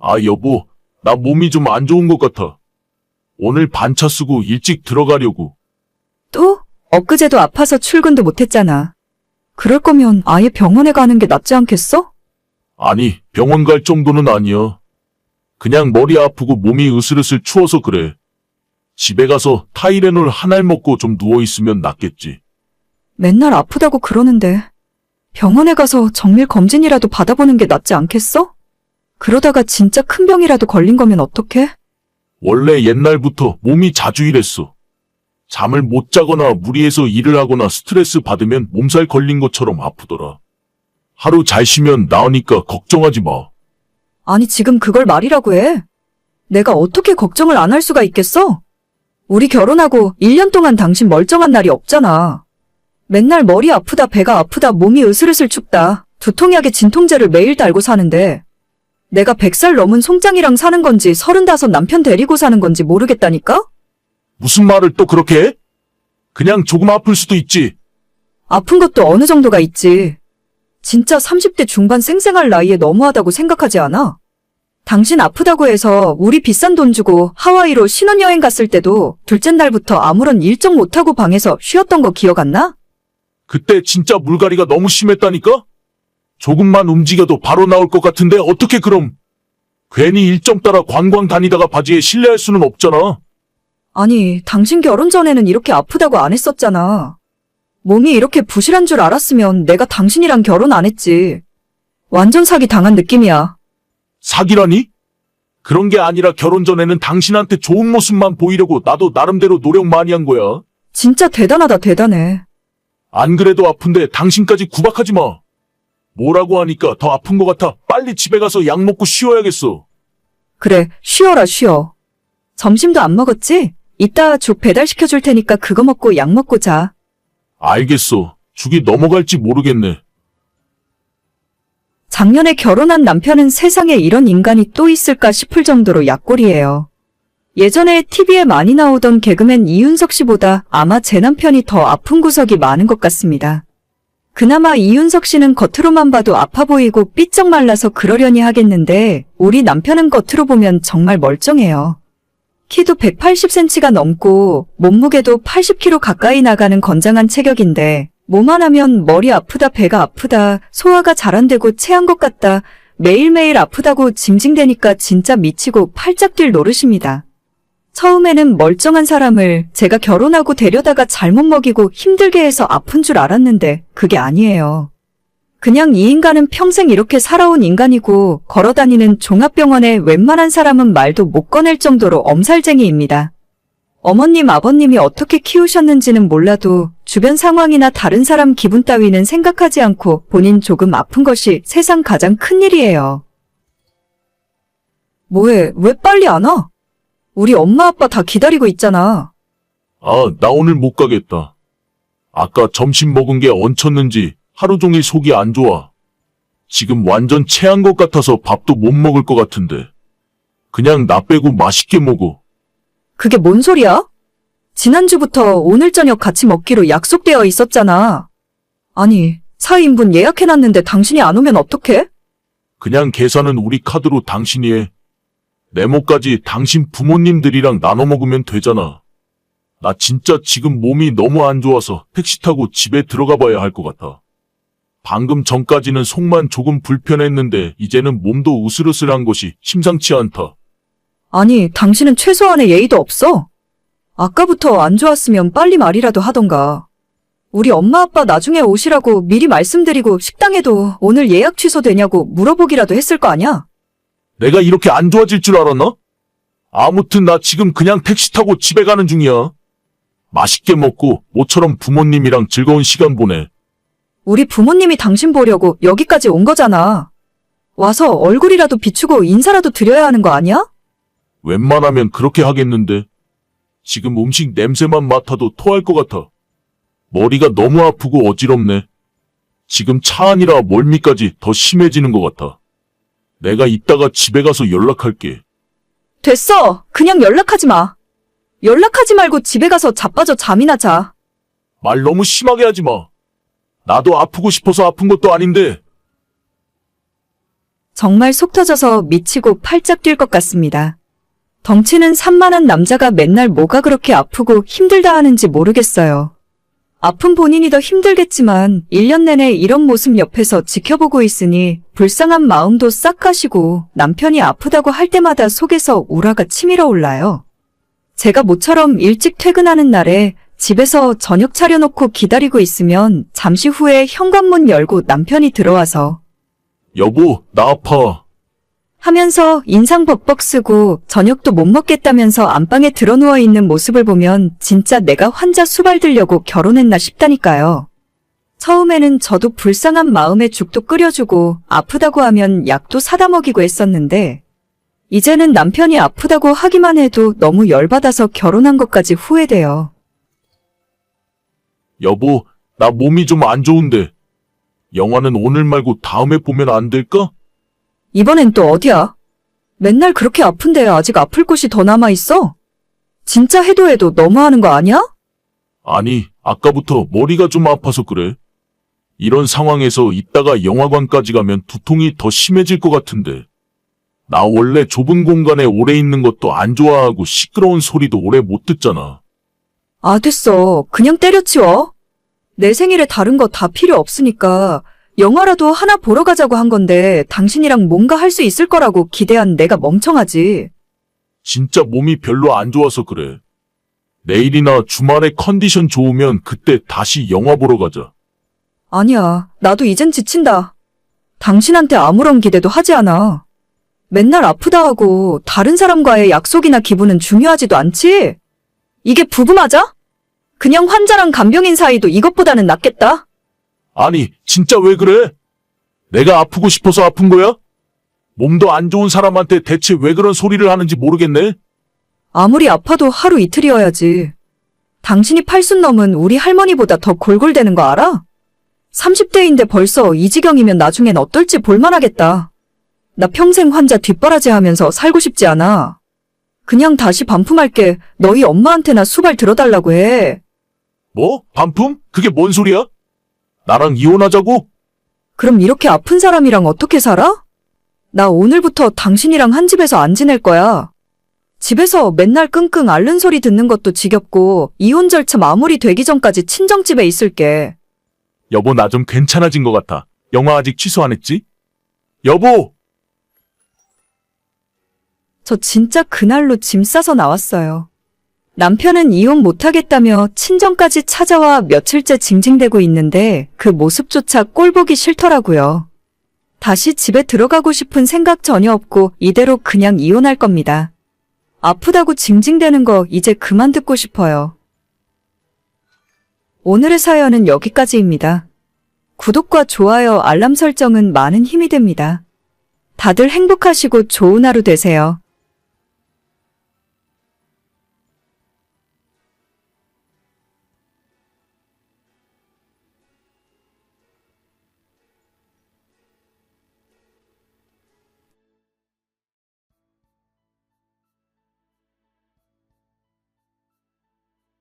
아, 여보, 나 몸이 좀 안 좋은 것 같아. 오늘 반차 쓰고 일찍 들어가려고. 또? 엊그제도 아파서 출근도 못했잖아. 그럴 거면 아예 병원에 가는 게 낫지 않겠어? 아니, 병원 갈 정도는 아니야. 그냥 머리 아프고 몸이 으슬으슬 추워서 그래. 집에 가서 타이레놀 한 알 먹고 좀 누워있으면 낫겠지. 맨날 아프다고 그러는데 병원에 가서 정밀 검진이라도 받아보는 게 낫지 않겠어? 그러다가 진짜 큰 병이라도 걸린 거면 어떡해? 원래 옛날부터 몸이 자주 이랬어. 잠을 못 자거나 무리해서 일을 하거나 스트레스 받으면 몸살 걸린 것처럼 아프더라. 하루 잘 쉬면 나으니까 걱정하지 마. 아니 지금 그걸 말이라고 해. 내가 어떻게 걱정을 안 할 수가 있겠어? 우리 결혼하고 1년 동안 당신 멀쩡한 날이 없잖아. 맨날 머리 아프다 배가 아프다 몸이 으슬으슬 춥다 두통약에 진통제를 매일 달고 사는데 내가 100살 넘은 송장이랑 사는 건지 35 남편 데리고 사는 건지 모르겠다니까? 무슨 말을 또 그렇게 해? 그냥 조금 아플 수도 있지. 아픈 것도 어느 정도가 있지. 진짜 30대 중반 쌩쌩할 나이에 너무하다고 생각하지 않아? 당신 아프다고 해서 우리 비싼 돈 주고 하와이로 신혼여행 갔을 때도 둘째 날부터 아무런 일정 못하고 방에서 쉬었던 거 기억 안 나? 그때 진짜 물갈이가 너무 심했다니까? 조금만 움직여도 바로 나올 것 같은데 어떻게 그럼? 괜히 일정 따라 관광 다니다가 바지에 실례할 수는 없잖아. 아니, 당신 결혼 전에는 이렇게 아프다고 안 했었잖아. 몸이 이렇게 부실한 줄 알았으면 내가 당신이랑 결혼 안 했지. 완전 사기 당한 느낌이야. 사기라니? 그런 게 아니라 결혼 전에는 당신한테 좋은 모습만 보이려고 나도 나름대로 노력 많이 한 거야. 진짜 대단하다, 대단해. 안 그래도 아픈데 당신까지 구박하지 마. 뭐라고 하니까 더 아픈 것 같아. 빨리 집에 가서 약 먹고 쉬어야겠어. 그래, 쉬어라, 쉬어. 점심도 안 먹었지? 이따 죽 배달시켜 줄 테니까 그거 먹고 약 먹고 자. 알겠어. 죽이 넘어갈지 모르겠네. 작년에 결혼한 남편은 세상에 이런 인간이 또 있을까 싶을 정도로 약골이에요. 예전에 TV에 많이 나오던 개그맨 이윤석 씨보다 아마 제 남편이 더 아픈 구석이 많은 것 같습니다. 그나마 이윤석 씨는 겉으로만 봐도 아파 보이고 삐쩍 말라서 그러려니 하겠는데 우리 남편은 겉으로 보면 정말 멀쩡해요. 키도 180cm가 넘고 몸무게도 80kg 가까이 나가는 건장한 체격인데 뭐만 하면 머리 아프다 배가 아프다 소화가 잘 안 되고 체한 것 같다 매일매일 아프다고 징징대니까 진짜 미치고 팔짝 뛸 노릇입니다. 처음에는 멀쩡한 사람을 제가 결혼하고 데려다가 잘못 먹이고 힘들게 해서 아픈 줄 알았는데 그게 아니에요. 그냥 이 인간은 평생 이렇게 살아온 인간이고 걸어다니는 종합병원에 웬만한 사람은 말도 못 꺼낼 정도로 엄살쟁이입니다. 어머님, 아버님이 어떻게 키우셨는지는 몰라도 주변 상황이나 다른 사람 기분 따위는 생각하지 않고 본인 조금 아픈 것이 세상 가장 큰 일이에요. 뭐해, 왜 빨리 안 와? 우리 엄마 아빠 다 기다리고 있잖아. 아, 나 오늘 못 가겠다. 아까 점심 먹은 게 얹혔는지 하루 종일 속이 안 좋아. 지금 완전 체한 것 같아서 밥도 못 먹을 것 같은데. 그냥 나 빼고 맛있게 먹어. 그게 뭔 소리야? 지난주부터 오늘 저녁 같이 먹기로 약속되어 있었잖아. 아니, 4인분 예약해놨는데 당신이 안 오면 어떡해? 그냥 계산은 우리 카드로 당신이 해. 네모까지 당신 부모님들이랑 나눠 먹으면 되잖아. 나 진짜 지금 몸이 너무 안 좋아서 택시 타고 집에 들어가 봐야 할 것 같아. 방금 전까지는 속만 조금 불편했는데 이제는 몸도 으슬으슬한 것이 심상치 않다. 아니, 당신은 최소한의 예의도 없어. 아까부터 안 좋았으면 빨리 말이라도 하던가. 우리 엄마 아빠 나중에 오시라고 미리 말씀드리고 식당에도 오늘 예약 취소되냐고 물어보기라도 했을 거 아니야? 내가 이렇게 안 좋아질 줄 알았나? 아무튼 나 지금 그냥 택시 타고 집에 가는 중이야. 맛있게 먹고 모처럼 부모님이랑 즐거운 시간 보내. 우리 부모님이 당신 보려고 여기까지 온 거잖아. 와서 얼굴이라도 비추고 인사라도 드려야 하는 거 아니야? 웬만하면 그렇게 하겠는데. 지금 음식 냄새만 맡아도 토할 것 같아. 머리가 너무 아프고 어지럽네. 지금 차 안이라 멀미까지 더 심해지는 것 같아. 내가 이따가 집에 가서 연락할게. 됐어. 그냥 연락하지 마. 연락하지 말고 집에 가서 자빠져 잠이나 자. 말 너무 심하게 하지 마. 나도 아프고 싶어서 아픈 것도 아닌데. 정말 속 터져서 미치고 팔짝 뛸 것 같습니다. 덩치는 산만한 남자가 맨날 뭐가 그렇게 아프고 힘들다 하는지 모르겠어요. 아픈 본인이 더 힘들겠지만 1년 내내 이런 모습 옆에서 지켜보고 있으니 불쌍한 마음도 싹 가시고 남편이 아프다고 할 때마다 속에서 우라가 치밀어 올라요. 제가 모처럼 일찍 퇴근하는 날에 집에서 저녁 차려놓고 기다리고 있으면 잠시 후에 현관문 열고 남편이 들어와서 여보, 나 아파. 하면서 인상 벅벅 쓰고 저녁도 못 먹겠다면서 안방에 드러누워 있는 모습을 보면 진짜 내가 환자 수발 들려고 결혼했나 싶다니까요. 처음에는 저도 불쌍한 마음에 죽도 끓여주고 아프다고 하면 약도 사다 먹이고 했었는데 이제는 남편이 아프다고 하기만 해도 너무 열받아서 결혼한 것까지 후회돼요. 여보, 나 몸이 좀 안 좋은데. 영화는 오늘 말고 다음에 보면 안 될까? 이번엔 또 어디야? 맨날 그렇게 아픈데 아직 아플 곳이 더 남아있어? 진짜 해도 해도 너무하는 거 아니야? 아니, 아까부터 머리가 좀 아파서 그래. 이런 상황에서 이따가 영화관까지 가면 두통이 더 심해질 것 같은데. 나 원래 좁은 공간에 오래 있는 것도 안 좋아하고 시끄러운 소리도 오래 못 듣잖아. 아, 됐어. 그냥 때려치워. 내 생일에 다른 거 다 필요 없으니까 영화라도 하나 보러 가자고 한 건데 당신이랑 뭔가 할 수 있을 거라고 기대한 내가 멍청하지. 진짜 몸이 별로 안 좋아서 그래. 내일이나 주말에 컨디션 좋으면 그때 다시 영화 보러 가자. 아니야. 나도 이젠 지친다. 당신한테 아무런 기대도 하지 않아. 맨날 아프다 하고 다른 사람과의 약속이나 기분은 중요하지도 않지? 이게 부부 맞아? 그냥 환자랑 간병인 사이도 이것보다는 낫겠다. 아니, 진짜 왜 그래? 내가 아프고 싶어서 아픈 거야? 몸도 안 좋은 사람한테 대체 왜 그런 소리를 하는지 모르겠네? 아무리 아파도 하루 이틀이어야지. 당신이 팔순 넘은 우리 할머니보다 더 골골대는 거 알아? 30대인데 벌써 이 지경이면 나중엔 어떨지 볼만하겠다. 나 평생 환자 뒷바라지 하면서 살고 싶지 않아. 그냥 다시 반품할게. 너희 엄마한테나 수발 들어달라고 해. 뭐? 반품? 그게 뭔 소리야? 나랑 이혼하자고? 그럼 이렇게 아픈 사람이랑 어떻게 살아? 나 오늘부터 당신이랑 한 집에서 안 지낼 거야. 집에서 맨날 끙끙 앓는 소리 듣는 것도 지겹고 이혼 절차 마무리 되기 전까지 친정집에 있을게. 여보, 나 좀 괜찮아진 것 같아. 영화 아직 취소 안 했지? 여보! 저 진짜 그날로 짐 싸서 나왔어요. 남편은 이혼 못하겠다며 친정까지 찾아와 며칠째 징징대고 있는데 그 모습조차 꼴보기 싫더라고요. 다시 집에 들어가고 싶은 생각 전혀 없고 이대로 그냥 이혼할 겁니다. 아프다고 징징대는 거 이제 그만 듣고 싶어요. 오늘의 사연은 여기까지입니다. 구독과 좋아요, 알람 설정은 많은 힘이 됩니다. 다들 행복하시고 좋은 하루 되세요.